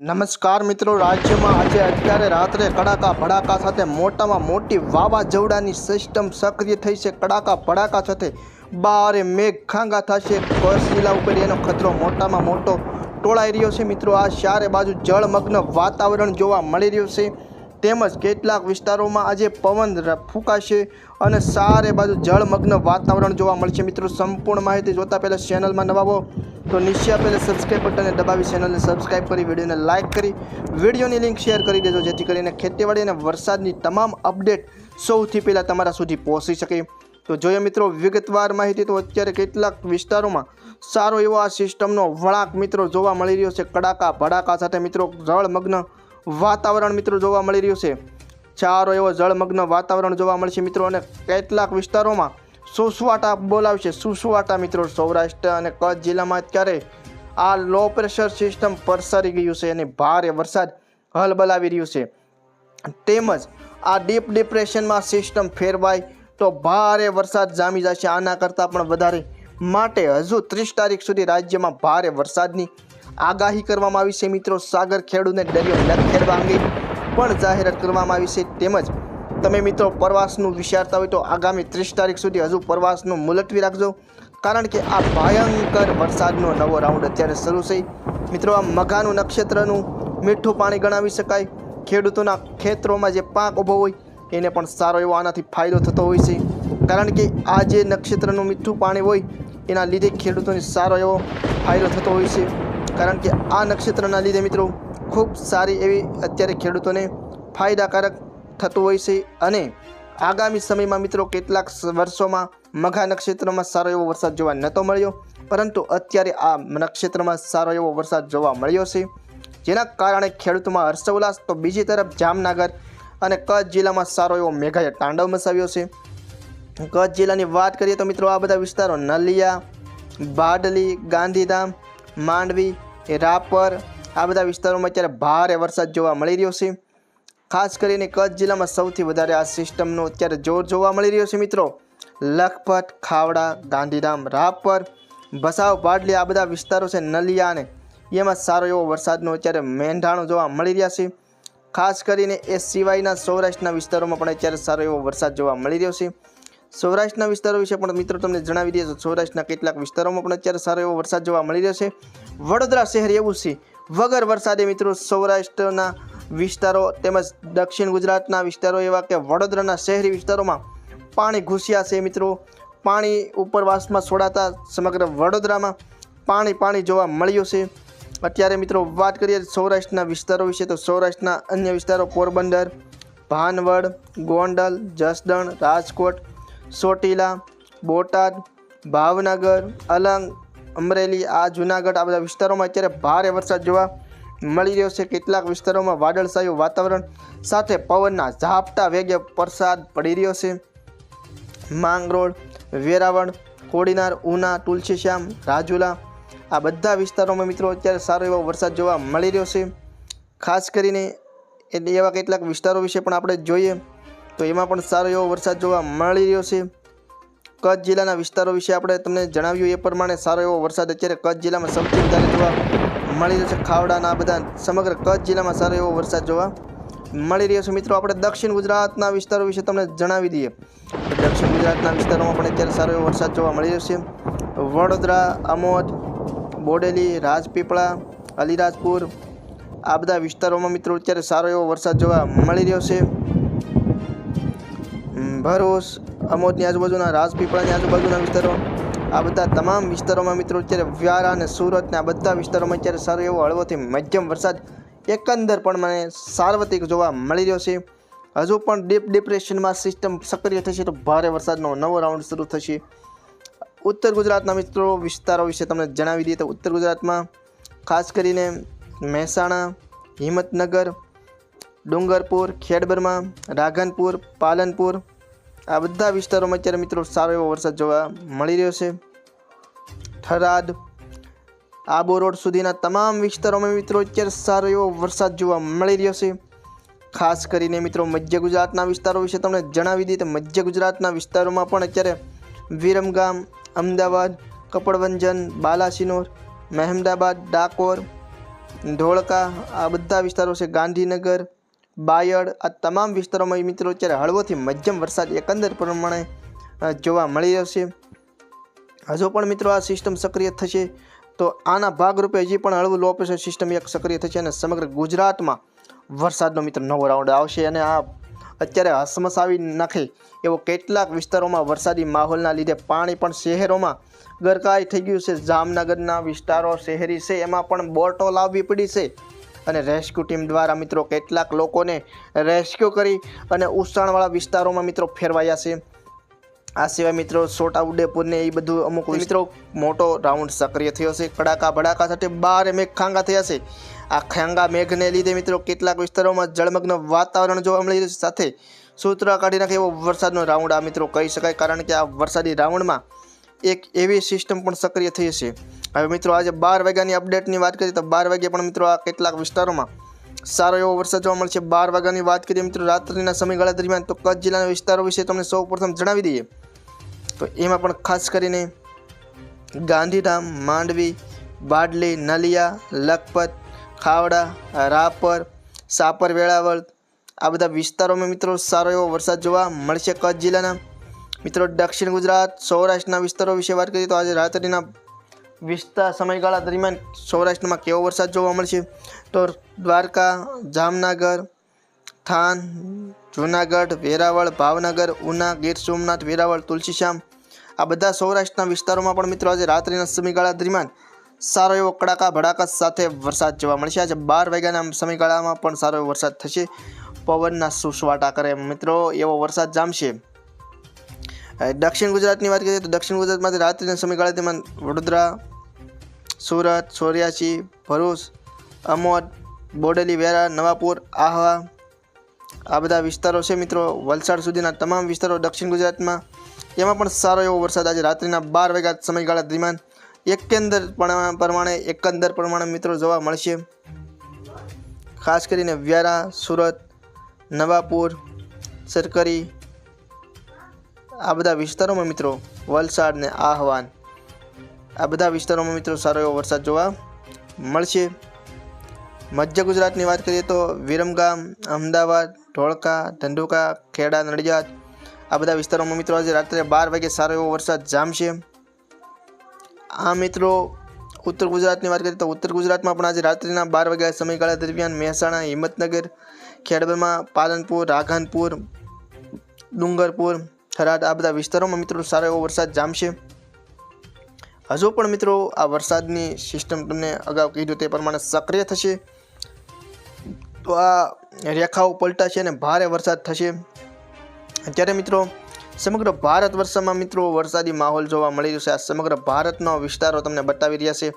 નમસ્કાર મિત્રો, રાજ્યમાં આજે અત્યારે રાત્રે કડાકા ભડાકા સાથે મોટામાં મોટી વાવાઝોડાની સિસ્ટમ સક્રિય થઈ છે. કડાકા ભડાકા સાથે બારે મેઘ ખાંગા થશે. જિલ્લા ઉપર એનો ખતરો મોટામાં મોટો ટોળાઈ રહ્યો છે. મિત્રો, આ ચારે બાજુ જળમગ્ન વાતાવરણ જોવા મળી રહ્યું છે. તેમજ કેટલાક વિસ્તારોમાં આજે પવન ફૂંકાશે અને સારે બાજુ જળમગ્ન વાતાવરણ જોવા મળશે. મિત્રો, સંપૂર્ણ માહિતી જોતા પહેલાં ચેનલમાં નવા હો તો નિશ્ચય પહેલાં સબસ્ક્રાઈબ બટનને દબાવી ચેનલને સબસ્ક્રાઈબ કરી, વિડીયોને લાઇક કરી, વિડીયોની લિંક શેર કરી દેજો, જેથી કરીને ખેતીવાડી અને વરસાદની તમામ અપડેટ સૌથી પહેલાં તમારા સુધી પહોંચી શકે. તો જોઈએ મિત્રો, વિગતવાર માહિતી, તો અત્યારે કેટલાક વિસ્તારોમાં સારો એવો આ સિસ્ટમનો વળાંક મિત્રો જોવા મળી રહ્યો છે. કડાકા ભડાકા સાથે મિત્રો, જળમગ્ન વાતાવરણ મિત્રો જોવા મળી રહ્યું છે. ચારો એવો જળમગ્ન વાતાવરણ જોવા મળશે મિત્રો અને કેટલાક વિસ્તારોમાં સુસવાટા બોલાવશે. સુસવાટા મિત્રો સૌરાષ્ટ્ર અને કચ્છ જિલ્લામાં અત્યારે આ લો પ્રેશર સિસ્ટમ પરસારી ગયું છે અને ભારે વરસાદ હલબલાવી રહ્યું છે. તેમજ આ ડીપ ડિપ્રેશનમાં સિસ્ટમ ફેરવાય તો ભારે વરસાદ જામી જશે. આના કરતાં પણ વધારે માટે હજુ ત્રીસ તારીખ સુધી રાજ્યમાં ભારે વરસાદની આગાહી કરવામાં આવી છે મિત્રો. સાગર ખેડૂને દરિયો ન ખેડવા અંગે પણ જાહેરાત કરવામાં આવી છે. તેમજ તમે મિત્રો પ્રવાસનું વિચારતા હોય તો આગામી ત્રીસ તારીખ સુધી હજુ પ્રવાસનું મુલતવી રાખજો. કારણ કે આ ભયંકર વરસાદનો નવો રાઉન્ડ અત્યારે શરૂ છે. મિત્રો, આ મઘાનું નક્ષત્રનું મીઠું પાણી ગણાવી શકાય. ખેડૂતોના ખેતરોમાં જે પાક ઊભો હોય, એને પણ સારો એવો આનાથી ફાયદો થતો હોય છે. કારણ કે આ જે નક્ષત્રનું મીઠું પાણી હોય, એના લીધે ખેડૂતોને સારો એવો ફાયદો થતો હોય છે. કારણ કે આ નક્ષત્રના લીધે મિત્રો ખૂબ સારી એવી અત્યારે ખેડૂતોને ફાયદાકારક થતું હોય છે અને આગામી સમયમાં મિત્રો કેટલાક વર્ષોમાં મઘા નક્ષત્રમાં સારો એવો વરસાદ જોવા નહોતો મળ્યો, પરંતુ અત્યારે આ નક્ષત્રમાં સારો એવો વરસાદ જોવા મળ્યો છે. જેના કારણે ખેડૂતોમાં હર્ષોલ્લાસ, તો બીજી તરફ જામનગર અને કચ્છ જિલ્લામાં સારો એવો મેઘાએ તાંડવ મચાવ્યો છે. કચ્છ જિલ્લાની વાત કરીએ તો મિત્રો આ બધા વિસ્તારો નલિયા, બાડલી, ગાંધીધામ, માંડવી રાપર આ બધા વિસ્તારોમાં અત્યારે ભારે વરસાદ જોવા મળી રહ્યો છે. ખાસ કરીને કચ્છ જિલ્લામાં સૌથી વધારે આ સિસ્ટમનો અત્યારે જોર જોવા મળી રહ્યો છે મિત્રો. લખપત, ખાવડા, ગાંધીધામ રાપર ભસાવ પાડલી આ બધા વિસ્તારો છે નલિયા અને એમાં સારો એવો વરસાદનો અત્યારે મેંઢાણો જોવા મળી રહ્યા છે. ખાસ કરીને એ સિવાયના સૌરાષ્ટ્રના વિસ્તારોમાં પણ અત્યારે સારો એવો વરસાદ જોવા મળી રહ્યો છે. સૌરાષ્ટ્રના વિસ્તારો વિશે પણ મિત્રો તમને જણાવી દઈએ તો સૌરાષ્ટ્રના કેટલાક વિસ્તારોમાં પણ અત્યારે સારો એવો વરસાદ જોવા મળી રહ્યો છે. વડોદરા શહેર એવું છે. વગર વરસાદે મિત્રો સૌરાષ્ટ્રના વિસ્તારો તેમજ દક્ષિણ ગુજરાતના વિસ્તારો એવા કે વડોદરાના શહેરી વિસ્તારોમાં પાણી ઘૂસ્યા છે મિત્રો. પાણી ઉપરવાસમાં છોડાતા સમગ્ર વડોદરામાં પાણી પાણી જોવા મળ્યું છે. અત્યારે મિત્રો વાત કરીએ સૌરાષ્ટ્રના વિસ્તારો વિશે તો સૌરાષ્ટ્રના અન્ય વિસ્તારો પોરબંદર, ભાનવડ, ગોંડલ, જસદણ, રાજકોટ ચોટીલા બોટાદ, ભાવનગર, અલંગ, અમરેલી, આ જુનાગઢ, આ બધા વિસ્તારોમાં અત્યારે ભારે વરસાદ જોવા મળી રહ્યો છે. કેટલાક વિસ્તારોમાં વાદળછાયું વાતાવરણ સાથે પવનના ઝાપટા વેગે વરસાદ પડી રહ્યો છે. માંગરોળ, વેરાવળ, કોડીનાર, ઉના, તુલસીશ્યામ, રાજુલા, આ બધા વિસ્તારોમાં મિત્રો અત્યારે સારો એવો વરસાદ જોવા મળી રહ્યો છે. ખાસ કરીને એવા કેટલાક વિસ્તારો વિશે પણ આપણે જોઈએ તો એમાં પણ સારો એવો વરસાદ જોવા મળી રહ્યો છે. કચ્છ જિલ્લાના વિસ્તારો વિશે આપણે તમને જણાવ્યું એ પ્રમાણે સારો એવો વરસાદ અત્યારે કચ્છ જિલ્લામાં સૌથી વધારે જોવા મળી રહ્યો છે. ખાવડાના બધા સમગ્ર કચ્છ જિલ્લામાં સારો એવો વરસાદ જોવા મળી રહ્યો છે. મિત્રો, આપણે દક્ષિણ ગુજરાતના વિસ્તારો વિશે તમને જણાવી દઈએ. દક્ષિણ ગુજરાતના વિસ્તારોમાં પણ અત્યારે સારો એવો વરસાદ જોવા મળી રહ્યો છે. વડોદરા અમોદ બોડેલી, રાજપીપળા, અલીરાજપુર, આ બધા વિસ્તારોમાં મિત્રો અત્યારે સારો એવો વરસાદ જોવા મળી રહ્યો છે. ભરૂચ અમોદની આજુબાજુના રાજપીપળાની આજુબાજુના વિસ્તારો, આ બધા તમામ વિસ્તારોમાં મિત્રો અત્યારે વ્યારા અને સુરત ને આ બધા વિસ્તારોમાં અત્યારે સારો એવો હળવોથી મધ્યમ વરસાદ એકંદર પણ મને સાર્વત્રિક જોવા મળી રહ્યો છે. હજુ પણ ડીપ ડિપ્રેશનમાં સિસ્ટમ સક્રિય થશે તો ભારે વરસાદનો નવો રાઉન્ડ શરૂ થશે. ઉત્તર ગુજરાતના મિત્રો વિસ્તારો વિશે તમને જણાવી દઈએ તો ઉત્તર ગુજરાતમાં ખાસ કરીને મહેસાણા, હિંમતનગર, ડુંગરપુર, ખેડબરમાં રાધનપુર પાલનપુર આ બધા વિસ્તારોમાં અત્યારે મિત્રો સારો એવો વરસાદ જોવા મળી રહ્યો છે. થરાદ, આબો રોડ સુધીના તમામ વિસ્તારોમાં મિત્રો અત્યારે સારો એવો વરસાદ જોવા મળી રહ્યો છે. ખાસ કરીને મિત્રો મધ્ય ગુજરાતના વિસ્તારો વિશે તમને જણાવી દઈએ તો મધ્ય ગુજરાતના વિસ્તારોમાં પણ અત્યારે વિરમગામ, અમદાવાદ, કપડવંજન, બાલાસિનોર, મહેમદાબાદ, ડાકોર, ધોળકા આ બધા વિસ્તારો છે. ગાંધીનગર બાયડ આ તમામ વિસ્તારોમાં મિત્રો અત્યારે હળવોથી મધ્યમ વરસાદ એકંદર પ્રમાણે જોવા મળી રહ્યો છે. હજુ પણ મિત્રો આ સિસ્ટમ સક્રિય થશે તો આના ભાગરૂપે હજી પણ હળવું લો પ્રેશર સિસ્ટમ એક સક્રિય થશે અને સમગ્ર ગુજરાતમાં વરસાદનો મિત્રો નવો રાઉન્ડ આવશે અને આ અત્યારે હસમસાવી નાખે એવો કેટલાક વિસ્તારોમાં વરસાદી માહોલના લીધે પાણી પણ શહેરોમાં ગરકાય થઈ ગયું છે. જામનગરના વિસ્તારો, શહેરી છે, એમાં પણ બોટો લાવવી પડી છે. અને રેસ્ક્યુ ટીમ દ્વારા મિત્રો કેટલાક લોકોને રેસ્ક્યુ કરી અને ઉસાણવાળા વિસ્તારોમાં મિત્રો ફેરવાયા છે. આ સિવાય મિત્રો છોટા ઉદેપુરને એ બધું અમુક મિત્રો મોટો રાઉન્ડ સક્રિય થયો છે. કડાકા ભડાકા સાથે બાર મેઘ ખાંગા થયા છે. આ ખાંગા મેઘને લીધે મિત્રો કેટલાક વિસ્તારોમાં જળમગ્ન વાતાવરણ જોવા મળી રહ્યું છે. સાથે સૂત્ર કાઢી નાખે એવો વરસાદનો રાઉન્ડ આ મિત્રો કહી શકાય કારણ કે આ વરસાદી રાઉન્ડમાં એક એવી સિસ્ટમ પણ સક્રિય થઈ છે. હવે મિત્રો, આજે બાર વાગ્યાની અપડેટની વાત કરીએ તો બાર વાગ્યે પણ મિત્રો આ કેટલાક વિસ્તારોમાં સારો એવો વરસાદ જોવા મળશે બાર વાગ્યાની વાત કરીએ મિત્રો, રાત્રિના સમયગાળા દરમિયાન તો કચ્છ જિલ્લાના વિસ્તારો વિશે તમને સૌ પ્રથમ જણાવી દઈએ. તો એમાં પણ ખાસ કરીને ગાંધીધામ, માંડવી, બાડલી, નલિયા, લખપત, ખાવડા, રાપર સાપર વેળાવળ આ બધા વિસ્તારોમાં મિત્રો સારો એવો વરસાદ જોવા મળશે કચ્છ જિલ્લાના. મિત્રો, દક્ષિણ ગુજરાત, સૌરાષ્ટ્રના વિસ્તારો વિશે વાત કરીએ તો આજે રાત્રિના વિસ્તાર સમયગાળા દરમિયાન સૌરાષ્ટ્રમાં કેવો વરસાદ જોવા મળશે? તો દ્વારકા, જામનગર, થાન, જૂનાગઢ, વેરાવળ, ભાવનગર, ઉના, ગીર સોમનાથ, વેરાવળ, તુલસીશ્યામ આ બધા સૌરાષ્ટ્રના વિસ્તારોમાં પણ મિત્રો આજે રાત્રિના સમયગાળા દરમિયાન સારો એવો કડાકા ભડાકા સાથે વરસાદ જોવા મળશે. આજે બાર વાગ્યાના સમયગાળામાં પણ સારો એવો વરસાદ થશે. પવનના સુસવાટા કરે મિત્રો, એવો વરસાદ જામશે. દક્ષિણ ગુજરાતની વાત કરીએ તો દક્ષિણ ગુજરાતમાંથી રાત્રિના સમયગાળા તેમાં વડોદરા, સુરત, સોર્યાસી, ભરૂચ, અમોદ, બોડેલી, વેરા, નવાપુર, આહવા, આ બધા વિસ્તારો છે મિત્રો. વલસાડ સુધીના તમામ વિસ્તારો દક્ષિણ ગુજરાતમાં. એમાં પણ સારો એવો વરસાદ આજે રાત્રિના બાર વાગ્યા સમયગાળા દરમિયાન એકંદર પ્રમાણે એકંદર પ્રમાણે મિત્રો જોવા મળશે. ખાસ કરીને વ્યારા સુરત, નવાપુર, સરકરી આ બધા વિસ્તારોમાં મિત્રો વલસાડ ને આહવાન. આ બધા વિસ્તારોમાં મિત્રો સારો એવો વરસાદ જોવા મળશે. મધ્ય ગુજરાતની વાત કરીએ તો વિરમગામ, અમદાવાદ, ધોળકા, ધંધુકા, ખેડા, નડિયાદ આ બધા વિસ્તારોમાં મિત્રો આજે રાત્રે બાર વાગે સારો એવો વરસાદ જામશે. આ મિત્રો ઉત્તર ગુજરાતની વાત કરીએ તો ઉત્તર ગુજરાતમાં પણ આજે રાત્રિના બાર વાગ્યા સમયગાળા દરમિયાન મહેસાણા, હિંમતનગર ખેડબરમાં પાલનપુર, રાઘનપુર, ડુંગરપુર થરાદ આ બધા વિસ્તારોમાં મિત્રો સારો એવો વરસાદ જામશે. હજુ પણ મિત્રો આ વરસાદની સિસ્ટમ તમને અગાઉ કીધું તે પ્રમાણે સક્રિય થશે. તો આ રેખાઓ પલટાશે અને ભારે વરસાદ થશે. અત્યારે મિત્રો સમગ્ર ભારત વર્ષમાં મિત્રો વરસાદી માહોલ જોવા મળી રહ્યો છે. આ સમગ્ર ભારતનો વિસ્તારો તમને બતાવી રહ્યા છે.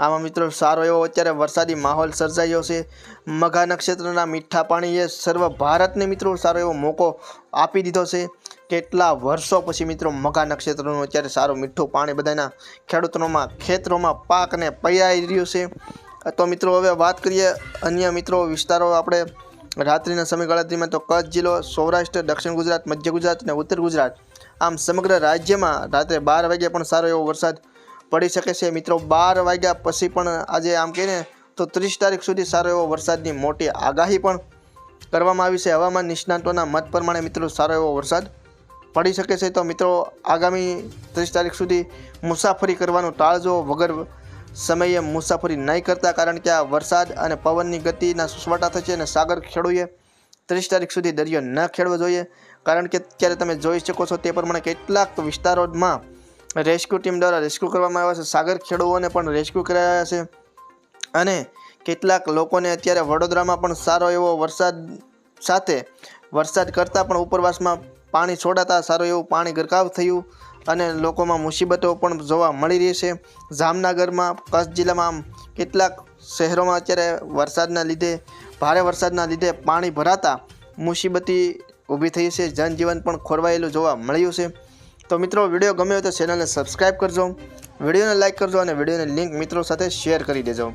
આમાં મિત્રો સારો એવો અત્યારે વરસાદી માહોલ સર્જાયો છે. મઘા નક્ષત્રના મીઠા પાણીએ સર્વ ભારતને મિત્રો સારો એવો મોકો આપી દીધો છે. કેટલા વર્ષો પછી મિત્રો મઘા નક્ષત્રનું અત્યારે સારું મીઠું પાણી બધાના ખેડૂતોમાં, ખેતરોમાં પાકને પૈયાઈ રહ્યું છે. તો મિત્રો હવે વાત કરીએ અન્ય મિત્રો વિસ્તારો. આપણે રાત્રિના સમયગાળામાં તો કચ્છ જિલ્લો, સૌરાષ્ટ્ર, દક્ષિણ ગુજરાત, મધ્ય ગુજરાત અને ઉત્તર ગુજરાત આમ સમગ્ર રાજ્યમાં રાત્રે બાર વાગ્યે પણ સારો એવો વરસાદ પડી શકે છે. મિત્રો બાર વાગ્યા પછી પણ આજે આમ કહીને તો ત્રીસ તારીખ સુધી સારો એવો વરસાદની મોટી આગાહી પણ કરવામાં આવી છે. હવામાન નિષ્ણાતોના મત પ્રમાણે મિત્રો સારો એવો વરસાદ પડી શકે છે તો મિત્રો આગામી ત્રીસ તારીખ સુધી મુસાફરી કરવાનું ટાળજો. વગર સમયે મુસાફરી નહીં કરતા કારણ કે આ વરસાદ અને પવનની ગતિના સુસવાટા થશે અને સાગર ખેડૂએ ત્રીસ તારીખ સુધી દરિયો ન ખેડવો જોઈએ. કારણ કે અત્યારે તમે જોઈ શકો છો તે પ્રમાણે કેટલાક વિસ્તારોમાં રેસ્ક્યુ ટીમ દ્વારા રેસ્ક્યુ કરવામાં આવ્યા છે. સાગર ખેડૂઓને પણ રેસ્ક્યુ કરાયા છે અને કેટલાક લોકોને અત્યારે વડોદરામાં પણ સારો એવો વરસાદ સાથે વરસાદ કરતાં પણ ઉપરવાસમાં પાણી છોડાતા સારું એવું પાણી ગરકાવ થયું અને લોકોમાં મુસીબતો પણ જોવા મળી રહી છે. જામનગરમાં, કચ્છ જિલ્લામાં કેટલાક શહેરોમાં અત્યારે વરસાદના લીધે, ભારે વરસાદના લીધે પાણી ભરાતા મુસીબતી ઊભી થઈ છે. જનજીવન પણ ખોરવાયેલું જોવા મળ્યું છે. તો મિત્રો, વીડિયો ગમ્યો તો ચેનલને સબસ્ક્રાઈબ કરજો, વિડીયોને લાઇક કરજો અને વિડીયોની લિંક મિત્રો સાથે શેર કરી દેજો.